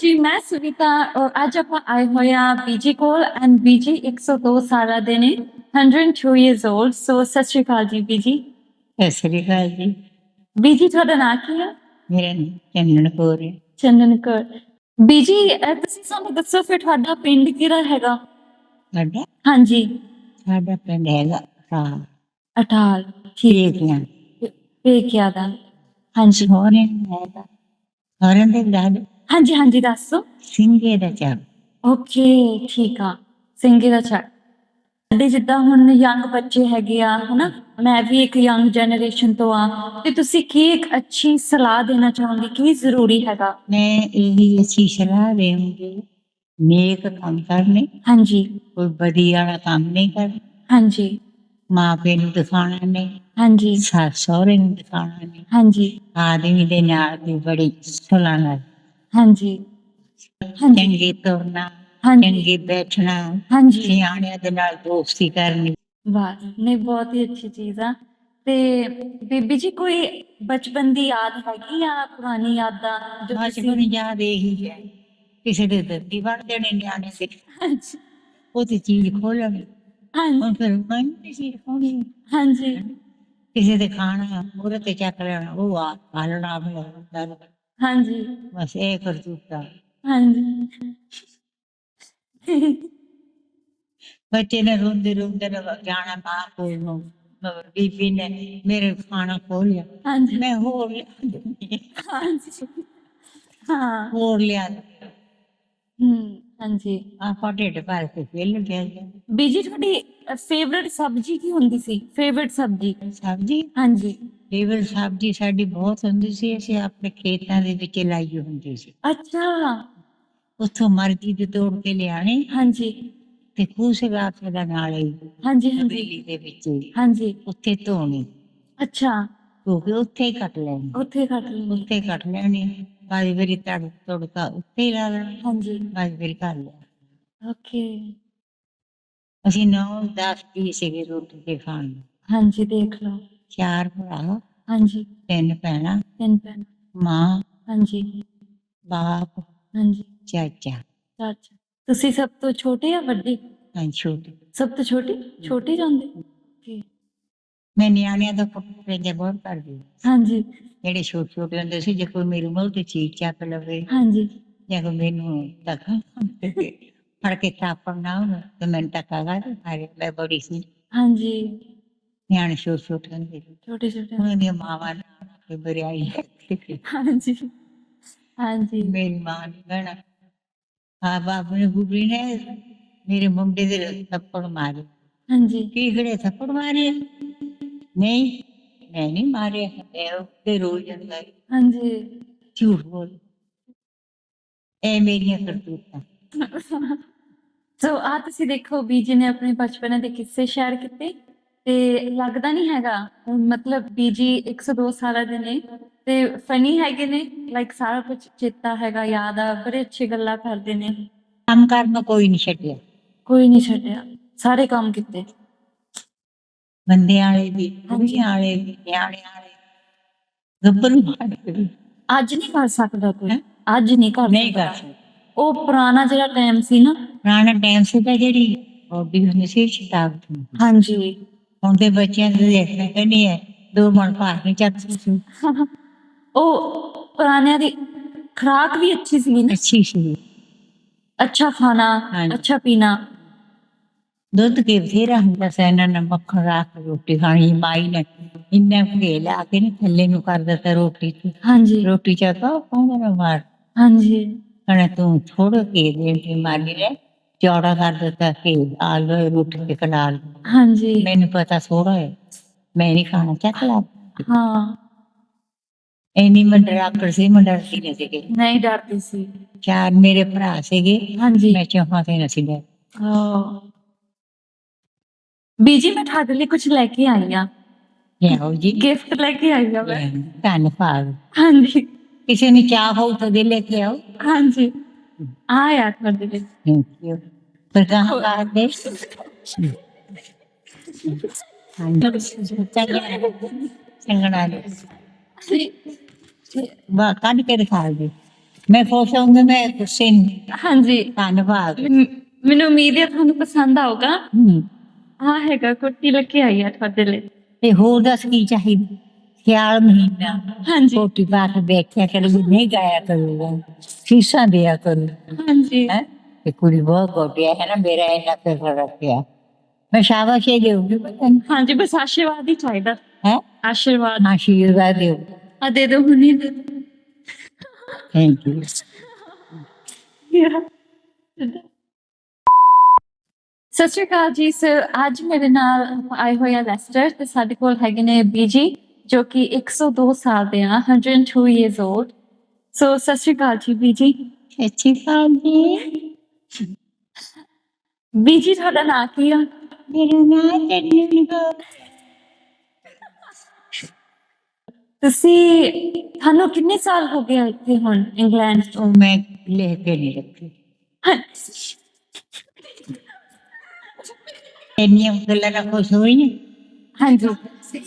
ਜੀ ਮੈਂ ਸੁਨੀਤਾ ਅੱਜ ਆਪਾਂ ਆਏ ਹੋਏ ਆ ਬੀਜੀ ਕੋਲ ਐਂਡ ਬੀਜੀ 102 ਸਾਲਾਂ ਦੇ ਨੇ 102 ਇਅਰਸ 올ਡ ਸੋ ਸਤਿ ਸ਼੍ਰੀ ਅਕਾਲ ਜੀ ਬੀਜੀ ਸਤਿ ਸ਼੍ਰੀ ਅਕਾਲ ਜੀ। ਬੀਜੀ ਤੁਹਾਡਾ ਨਾਂ ਕੀ ਹੈ ਮੇਰਾ ਚੰਨਣ ਕੌਰ ਹੈ। ਚੰਨਣ ਬੀਜੀ ਤੁਸੀਂ ਸਾਨੂੰ ਦੱਸੋ ਫਿਰ ਤੁਹਾਡਾ ਪਿੰਡ ਕਿਹੜਾ ਹੈਗਾ? ਹਾਂਜੀ। ਸਾਡਾ ਪਿੰਡ ਹੈਗਾ ਅਟਾਲ ਅਟਾਲ ਠੀਕ ਦਾ ਹਾਂਜੀ ਸੋਹਰੇ ਹੈਗਾ। ਸੋਹਰੇ ਦੇ ਲਾਲ ਹਾਂਜੀ ਹਾਂਜੀ ਦੱਸੋ। ਸਿੰਘੇ ਦਾ ਚਾਰ ਓਕੇ ਠੀਕ ਆ। ਸਿੰਗੇ ਦਾ ਛੱਡ ਸਾਡੇ ਜਿੱਦਾਂ ਹੁਣ ਯੰਗ ਬੱਚੇ ਹੈਗੇ ਆ ਹਨਾ? ਮੈਂ ਵੀ ਇੱਕ ਯੰਗ ਜਨਰੇਸ਼ਨ ਤੋਂ ਆ। ਤੇ ਤੁਸੀਂ ਕੀ ਇੱਕ ਅੱਛੀ ਸਲਾਹ ਦੇਣਾ ਚਾਹੋਗੇ? ਕੀ ਜ਼ਰੂਰੀ ਹੈਗਾ? ਮੈਂ ਇਹ ਅੱਛੀ ਸਲਾਹ ਦੇਵਾਂਗੀ। ਨੇਕ ਕੰਮ ਕਰਨੇ। ਹਾਂਜੀ। ਕੋਈ ਬਦੀ ਵਾਲਾ ਕੰਮ ਨਹੀਂ ਕਰਨਾ। ਹਾਂਜੀ। ਮਾਂ ਪਿਓ ਨੂੰ ਦਿਖਾਉਣਾ ਨਹੀਂ। ਹਾਂਜੀ। ਸੱਸ ਸਹੁਰੇ ਨੂੰ ਦਿਖਾਉਣਾ ਨਹੀਂ। ਹਾਂਜੀ। ਆਦਮੀ ਦੇ ਨਾਲ ਵੀ ਬੜੀ ਸੁਲਾ ਨਾਲ। ਹਾਂਜੀ। ਹਾਂਜੀ। ਚੰਗੀ ਤੁਰਨਾ ਹਾਂਜੀ। ਚੰਗੀ ਬੈਠਣਾ ਹਾਂਜੀ। ਸਿਆਣਿਆਂ ਦੇ ਨਾਲ ਦੋਸਤੀ ਕਰਨੀ। ਵਾਹ ਨਹੀਂ ਬਹੁਤ ਹੀ ਅੱਛੀ ਚੀਜ਼ ਆ। ਤੇ ਬੀਬੀ ਜੀ ਕੋਈ ਬਚਪਨ ਦੀ ਯਾਦ ਹੈਗੀ ਆ ਪੁਰਾਣੀ ਯਾਦਾਂ ਜੋ ਤੁਸੀਂ ਬਚਪਨ ਯਾਦ ਇਹੀ ਹੈ ਕਿਸੇ ਦੇ ਦਰਦੀ ਵੜ ਦੇਣੇ ਨਿਆਣੇ ਦੇ। ਹਾਂਜੀ। ਉਹ ਤੇ ਚੀਜ਼ ਖੋਲਣੀ ਹਾਂਜੀ। ਹੁਣ ਫਿਰ ਹਾਂਜੀ। ਕਿਸੇ ਦੇ ਖਾਣਾ ਮੂਹਰੇ ਤੇ ਚੱਕ ਲੈਣਾ ਉਹ ਆ ਹਾਲਣਾ ਬਣਾਉਣਾ ਹਾਂਜੀ। ਬਸ ਇਹ ਕਰਤੂਤਾ ਹਾਂਜੀ। ਬੱਚੇ ਨੇ ਰੋਂਦੇ ਰੋਂਦੇ ਨੇ ਜਾਣਾ ਮਾਂ ਕੋਲ ਨੂੰ ਮਗਰ ਬੀਬੀ ਨੇ ਮੇਰੇ ਖਾਣਾ ਖੋਲਿਆ ਹਾਂਜੀ। ਮੈਂ ਹੋਰ ਲਿਆ ਦਿੰਦੀ ਹਾਂ। ਹਾਂਜੀ। ਹਾਂ। ਹੋਰ ਲਿਆ ਦਿੰਦੀ ਹਾਂ। ਹਮ ਹਾਂਜੀ। ਆਪਾਂ ਢਿੱਡ ਭਰ ਕੇ ਖੇਲ ਗਏ ਬੀਜੀ ਤੁਹਾਡੀ ਫੇਵਰਿਟ ਸਬਜ਼ੀ ਕੀ ਹੁੰਦੀ ਸੀ? ਫੇਵਰਿਟ ਸਬਜ਼ੀ। ਸਬਜ਼ੀ? ਹਾਂਜੀ। ਟੇਬਲ ਸਬਜ਼ੀ ਸਾਡੀ ਬਹੁਤ ਹੁੰਦੀ ਸੀ ਅਸੀਂ ਆਪਣੇ ਖੇਤਾਂ ਦੇ ਵਿੱਚ ਲਾਈ ਹੁੰਦੀ ਸੀ। ਅੱਛਾ। ਉੱਥੋਂ ਮਰਜ਼ੀ ਦੇ ਤੋੜ ਕੇ ਲਿਆਣੇ ਹਾਂਜੀ। ਤੇ ਖੂਸਗਾ ਸਾਡਾ ਨਾਲ ਹੀ ਹਾਂਜੀ ਹਾਂਜੀ। ਹਵੇਲੀ ਦੇ ਵਿੱਚ ਹੀ। ਹਾਂਜੀ। ਉੱਥੇ ਧੋਣੀ। ਅੱਛਾ। ਕਿਉਂਕਿ ਉੱਥੇ ਹੀ ਕੱਟ ਲੈਣੀ। ਉੱਥੇ ਕੱਟ ਲੈਂਦੇ ਉੱਥੇ ਹੀ ਕੱਟ ਲੈਣੀ। ਬਾਈ ਵਾਰੀ ਤੜ ਤੜਕਾ ਉੱਥੇ ਹੀ ਲਾ ਲੈਣਾ। ਹਾਂਜੀ। ਬਾਈ ਵਾਰੀ ਕਰ ਲਿਆ। ਓਕੇ ਅਸੀਂ ਨੌ ਦਸ ਕੀ ਸੀਗੇ ਰੋਟੀ ਦੇ ਖਾਣ ਨੂੰ। ਹਾਂਜੀ ਦੇਖ ਲਓ। ਚਾਰ ਭਰਾ ਹਾਂਜੀ। ਤਿੰਨ ਭੈਣਾਂ। ਤਿੰਨ ਭੈਣ। ਮਾਂ। ਹਾਂਜੀ। ਬਾਪ। ਹਾਂਜੀ। ਚਾਚਾ। ਅੱਛਾ ਤੁਸੀਂ ਸਭ ਤੋਂ ਛੋਟੇ ਆ ਵੱਡੇ? ਹਾਂ ਛੋਟੇ। ਸਭ ਤੋਂ ਛੋਟੀ? ਛੋਟੀ ਜਾਂਦੇ? ਓਕੇ। ਮੈਂ ਨਿਆਣਿਆਂ ਦਾ ਪੁੱਤ ਬਹੁਤ ਕਰਦੀ ਹਾਂਜੀ। ਜਿਹੜੇ ਛੋਟੇ ਛੋਟੇ ਹੁੰਦੇ ਸੀ ਜੇ ਕੋਈ ਮੇਰੀ ਮੂੰਹ ਤੇ ਚੀਜ਼ ਚੱਕ ਲਵੇ। ਹਾਂਜੀ। ਜਾਂ ਕੋਈ ਮੈਨੂੰ ਧੱਕਾ ਧੱਕਾ ਕਰ ਮਾਰੇ ਮੈਂ ਬੜੀ ਸੀ। ਹਾਂਜੀ। ਨਿਆਣੇ ਛੋਟੇ ਛੋਟੇ ਹੁੰਦੇ ਸੀ। ਛੋਟੇ ਛੋਟੇ ਉਹਨਾਂ ਦੀਆਂ ਮਾਵਾਂ ਨੇ ਬਰਿਆਈ ਹਾਂਜੀ। ਹਾਂਜੀ। ਮੇਰੀ ਮਾਂ ਨੇ ਕਹਿਣਾ ਹਾਂ ਬਾਪ ਨੇ ਗੁਬਰੀ ਨੇ ਮੇਰੇ ਮੁੰਡੇ ਦੇ ਥੱਪੜ ਮਾਰੇ। ਹਾਂਜੀ। ਕੀ ਖੜੇ ਥੱਪੜ ਮਾਰੇ? ਨਹੀਂ ਮੈਂ ਨਹੀਂ ਮਾਰਿਆ। ਇਹ ਤੇ ਰੋ ਜਾਂਦਾ ਹੈ। ਹਾਂਜੀ। ਝੂਠ ਬੋਲ। ਇਹ ਮੇਰੀਆਂ ਕਰਤੂਤਾਂ। ਸੋ ਆ ਤੁਸੀਂ ਦੇਖੋ ਬੀਜੀ ਨੇ ਆਪਣੇ ਬਚਪਨ ਦੇ ਕਿੱਸੇ ਸ਼ੇਅਰ ਕੀਤੇ ਤੇ ਲੱਗਦਾ ਨਹੀਂ ਹੈਗਾ ਮਤਲਬ ਬੀਜੀ 102 ਸਾਲਾਂ ਦੇ ਨੇ ਤੇ ਫਨੀ ਹੈਗੇ ਨੇ ਲਾਈਕ ਸਾਰਾ ਕੁਝ ਚੇਤਾ ਹੈਗਾ ਯਾਦ ਆ ਬੜੇ ਅੱਛੀ ਗੱਲਾਂ ਕਰਦੇ ਨੇ। ਕੰਮ ਕਰਨ ਕੋਈ ਨਹੀਂ ਛੱਡਿਆ। ਕੋਈ ਨਹੀਂ ਛੱਡਿਆ ਸਾਰੇ ਕੰਮ ਕੀਤੇ। ਬੰਦਿਆਂ ਵਾਲੇ ਵੀ ਕੁੜੀਆਂ ਵਾਲੇ ਵੀ ਨਿਆਣਿਆਂ ਵਾਲੇ ਗੱਭਰੂ ਵਾਲੇ ਅੱਜ ਨਹੀਂ ਕਰ ਸਕਦਾ ਕੋਈ? ਅੱਜ ਨਹੀਂ ਕਰ ਨਹੀਂ ਸਕਦਾ। ਕਰ ਸਕਦੇ। ਉਹ ਪੁਰਾਣਾ ਜਿਹੜਾ ਟਾਈਮ ਸੀ ਨਾ। ਪੁਰਾਣਾ ਟਾਈਮ ਸੀ ਤਾਂ ਜਿਹੜੀ ਬੋਡੀ ਹੁੰਦੀ ਸੀ ਸ਼ਤਾਬ ਹੁੰਦੀ ਸੀ। ਹਾਂਜੀ। ਹੁਣ ਦੇ ਬੱਚਿਆਂ ਦੇ ਦੇਖਣਾ ਕਹਿੰਦੀ ਹੈ ਦੋ ਮਣ ਭਾਰ ਨਹੀਂ ਚੱਕ ਸੀ। ਉਹ ਪੁਰਾਣਿਆਂ ਦੀ ਖੁਰਾਕ ਵੀ ਅੱਛੀ ਸੀ ਨਾ। ਅੱਛੀ ਸੀ। ਅੱਛਾ ਖਾਣਾ। ਅੱਛਾ ਪੀਣਾ। ਦੁੱਧ ਕੇ ਬਥੇਰਾ ਹੁੰਦਾ ਸੀ ਇਹਨਾਂ ਨੇ ਮੱਖਣ ਰੱਖ ਰੋਟੀ ਖਾਣੀ ਮਾਈ ਨੇ ਇੰਨਾ ਘੇ ਲਾ ਕੇ ਨੇ ਥੱਲੇ ਨੂੰ ਕਰ ਦਿੱਤਾ ਰੋਟੀ ਤੇ ਹਾਂਜੀ। ਰੋਟੀ ਚਾਹਤਾ ਪਾਉਂਦਾ ਨਾ ਮਾਰ ਹਾਂਜੀ। ਕਹਣਾ ਤੂੰ ਥੋੜਾ ਕੇ ਦੇ ਕੇ ਮਾਰੀ ਲੈ ਚੌੜਾ ਕਰ ਦਿੱਤਾ ਕਿ ਆਲੂ ਰੋਟੀ ਤੇ ਕਨਾਲ ਹਾਂਜੀ। ਮੈਨੂੰ ਪਤਾ ਥੋੜਾ ਹੈ ਮੈਂ ਨਹੀਂ ਖਾਣਾ ਚੱਕ ਲਾ। ਹਾਂ। ਐਨੀ ਮੈਂ ਡਰਾਕਰ ਸੀ ਮੈਂ ਡਰਦੀ ਨਹੀਂ ਸੀਗੀ। ਨਹੀਂ ਡਰਦੀ ਸੀ। ਚਾਰ ਮੇਰੇ ਭਰਾ ਸੀਗੇ ਹਾਂਜੀ। ਮੈਂ ਚੌਹਾਂ ਤੇ ਨਸੀ ਲੈ ਹਾਂ। ਬੀਜੀ ਮੈਂ ਤੁਹਾਡੇ ਲਈ ਕੁਝ ਲੈ ਕੇ ਆਈ ਆ ਲਿਆਓ ਜੀ। ਗਿਫਟ ਲੈ ਕੇ ਆਈ ਆ ਮੈਂ। ਧੰਨਵਾਦ। ਹਾਂਜੀ। ਕਿਸੇ ਨੇ ਚਾਹ ਹੋ ਤਾਂ ਦੇ ਲੈ ਕੇ ਆਓ। ਹਾਂਜੀ। ਆ ਯਾਰ ਤੁਹਾਡੇ ਲਈ ਥੈਂਕ ਯੂ ਪਰ ਕਹਾਂ ਕਹਾਂ ਦੇ। ਚੰਗਾ ਚੰਗਾ ਨਾ ਬਾ ਕੱਢ ਕੇ ਦਿਖਾ ਦੇ। ਮੈਂ ਖੁਸ਼ ਹੋਊਂਗੀ ਮੈਂ ਨਹੀਂ। ਹਾਂਜੀ। ਧੰਨਵਾਦ। ਮੈਨੂੰ ਉਮੀਦ ਹੈ ਤੁਹਾਨੂੰ ਪਸੰਦ ਆਊਗਾ। ਹੂੰ। ਹੈਗਾ ਕੁੱਟੀ ਲੱਗੀ ਆਈ ਹੈ ਤੁਹਾਡੇ ਲਈ। ਤੇ ਹੋਰ ਦੱਸ ਕੀ ਚਾਹੀਦਾ? ਖਿਆਲ ਮਹੀਨਾ ਹਾਂਜੀ। ਕੋਟੀ ਪਾ ਕੇ ਬੈਠਿਆ ਕਰੂਗੀ ਨਹੀਂ ਗਾਇਆ ਕਰੂਗਾ ਸੀਸਾਂ ਦਿਆ ਕਰੂ ਹਾਂਜੀ। ਹੈ? ਤੇ ਕੁੜੀ ਬਹੁਤ ਗੋਟਿਆ ਹੈ ਨਾ? ਮੇਰਾ ਇੰਨਾ ਪੈਸਾ ਰੱਖਿਆ ਮੈਂ ਸ਼ਾਬਾਸ਼ ਇਹ ਦੇਊਂਗੀ ਪਤਾ ਨਹੀਂ। ਹਾਂਜੀ ਬਸ ਆਸ਼ੀਰਵਾਦ ਹੀ ਚਾਹੀਦਾ। ਹੈ? ਆਸ਼ੀਰਵਾਦ। ਆਸ਼ੀਰਵਾਦ ਦਿਓ। ਆ ਦੇ ਦੋ ਹੁਣੀ। ਦੇ ਥੈਂਕ ਯੂ ਸਤਿ ਸ਼੍ਰੀ ਅਕਾਲ ਜੀ ਸਰ ਅੱਜ ਮੇਰੇ ਨਾਲ ਆਏ ਹੋਏ ਆ ਲੈਸਟਰ ਤੇ ਸਾਡੇ ਕੋਲ ਹੈਗੇ ਨੇ ਬੀਜੀ ਜੋ ਕਿ 102 ਸਾਲ ਦੇ ਆ 102 ਇਅਰਸ 올ਡ ਸੋ ਸਤਿ ਸ਼੍ਰੀ ਅਕਾਲ ਜੀ ਬੀਜੀ। ਅੱਛੀ ਗੱਲ ਜੀ। ਬੀਜੀ ਤੁਹਾਡਾ ਨਾਂ ਕੀ ਆ? ਮੇਰਾ ਨਾਮ ਤੈਨੂੰ ਤੁਸੀਂ ਤੁਹਾਨੂੰ ਕਿੰਨੇ ਸਾਲ ਹੋ ਗਏ ਇੱਥੇ ਹੁਣ ਇੰਗਲੈਂਡ ਤੋਂ? ਮੈਂ ਲੈ ਕੇ ਨਹੀਂ ਰੱਖੀ। ਇੰਨੀਆਂ ਗੱਲਾਂ ਨਾਲ ਖੁਸ਼ ਹੋਈ ਨਹੀਂ। ਹਾਂਜੀ।